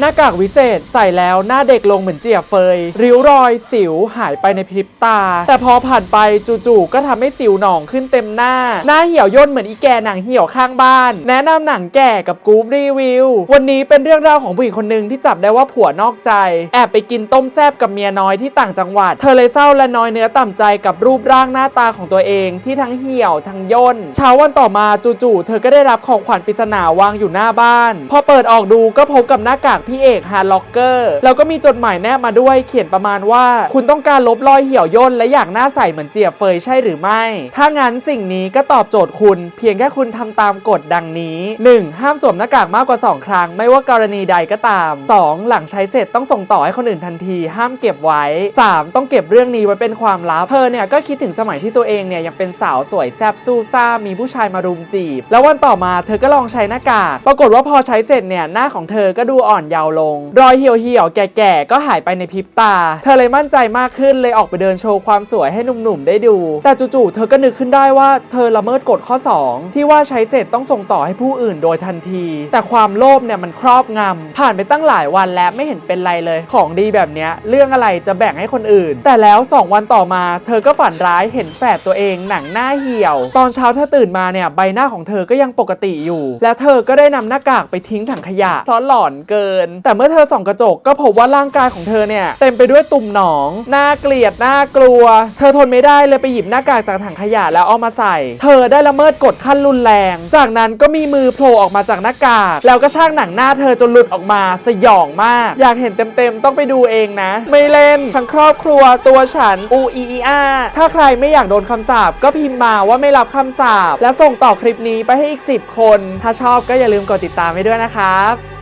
หน้ากากวิเศษใส่แล้วหน้าเด็กลงเหมือนเจียเฟย ริ้วรอยสิวหายไปในพริบตา แต่พอผ่านไปจู่ๆก็ทำให้สิวหนองขึ้นเต็มหน้า หน้าเหี่ยวย่นเหมือนอีแกหนังเหี่ยวข้างบ้าน แนะนำหนังแก่กับกรูฟรีวิว วันนี้เป็นเรื่องราวของผู้หญิงคนหนึ่งที่จับได้ว่าผัวนอกใจ แอบไปกินต้มแซบกับเมียน้อยที่ต่างจังหวัด เธอเลยเศร้าและน้อยเนื้อต่ำใจกับรูปร่างหน้าตาของตัวเองที่ทั้งเหี่ยวทั้งย่น เช้าวันต่อมาจู่ๆเธอก็ได้รับของขวัญปริศนาวางอยู่หน้าบ้าน พอเปิดออกดูก็พบกับหน้ากากพี่เอกฮาร์ล็อกเกอร์แล้วก็มีจดหมายแนบมาด้วยเขียนประมาณว่า คุณต้องการลบรอยเหี่ยวย่นและอยากหน้าใสเหมือนเจียบเฟยใช่หรือไม่ ถ้างั้นสิ่งนี้ก็ตอบโจทย์คุณ เพียงแค่คุณทำตามกฎดังนี้ 1. ห้ามสวมหน้ากากมากกว่า 2 ครั้ง ไม่ว่ากรณีใดก็ตาม 2. หลังใช้เสร็จต้องส่งต่อให้คนอื่นทันที ห้ามเก็บไว้ 3. ต้องเก็บเรื่องนี้ไว้เป็นความลับเธอเนี่ยก็คิดถึงสมัยที่ตัวเองเนี่ยยังเป็นสาวสวยแซ่บสู้ซ่ามีผู้ชายมารุมจีบ แล้ววันต่อมาเธอก็ลองใช้หน้ากากปรากฏว่าพอใช้เสร็จเนี่ยหน้าของเธอก็ดูอ่อนเยาวลง รอยเหี่ยวเหี่ยวๆแก่ๆ ก็หายไปในพริบตา เธอเลยมั่นใจมากขึ้นเลยออกไปเดินโชว์ความสวยให้หนุ่มๆ ได้ดู แต่จู่ๆ เธอก็นึกขึ้นได้ว่าเธอละเมิดกฎข้อ 2 ที่ว่าใช้เสร็จต้องส่งต่อให้ผู้อื่นโดยทันที แต่ความโลภเนี่ยมันครอบงำ ผ่านไปตั้งหลายวันแล้วไม่เห็นเป็นไรเลย ของดีแบบเนี้ยเรื่องอะไรจะแบ่งให้คนอื่น แต่แล้ว 2 วันต่อมา เธอก็ฝันร้ายเห็นแฝดตัวเองหนังหน้าเหี่ยว ตอนเช้าเธอตื่นมาเนี่ยใบหน้าของเธอก็ยังปกติอยู่ แล้วเธอก็ได้นำหน้ากากไปทิ้งถังขยะเพราะหลอนเกินน แต่เมื่อเธอส่องกระจกก็พบว่าร่างกายของเธอเนี่ยเต็มไปด้วยตุ่มหนอง น่าเกลียด น่ากลัว เธอทนไม่ได้เลยไปหยิบหน้ากากจากถังขยะแล้วเอามาใส่ เธอได้ละเมิดกฎขั้นรุนแรง จากนั้นก็มีมือโผล่ออกมาจากหน้ากาก แล้วก็ช่างหนังหน้าเธอจนหลุดออกมาสยองมาก อยากเห็นเต็มๆ ต้องไปดูเองนะ ไม่เล่น ทั้งครอบครัวตัวฉันอูอีอีอาถ้าใครไม่อยากโดนคำสาปก็พิมพ์มาว่าไม่รับคำสาปแล้วส่งต่อคลิปนี้ไปให้อีก 10 คน ถ้าชอบก็อย่าลืมกดติดตามไว้ด้วยนะครับ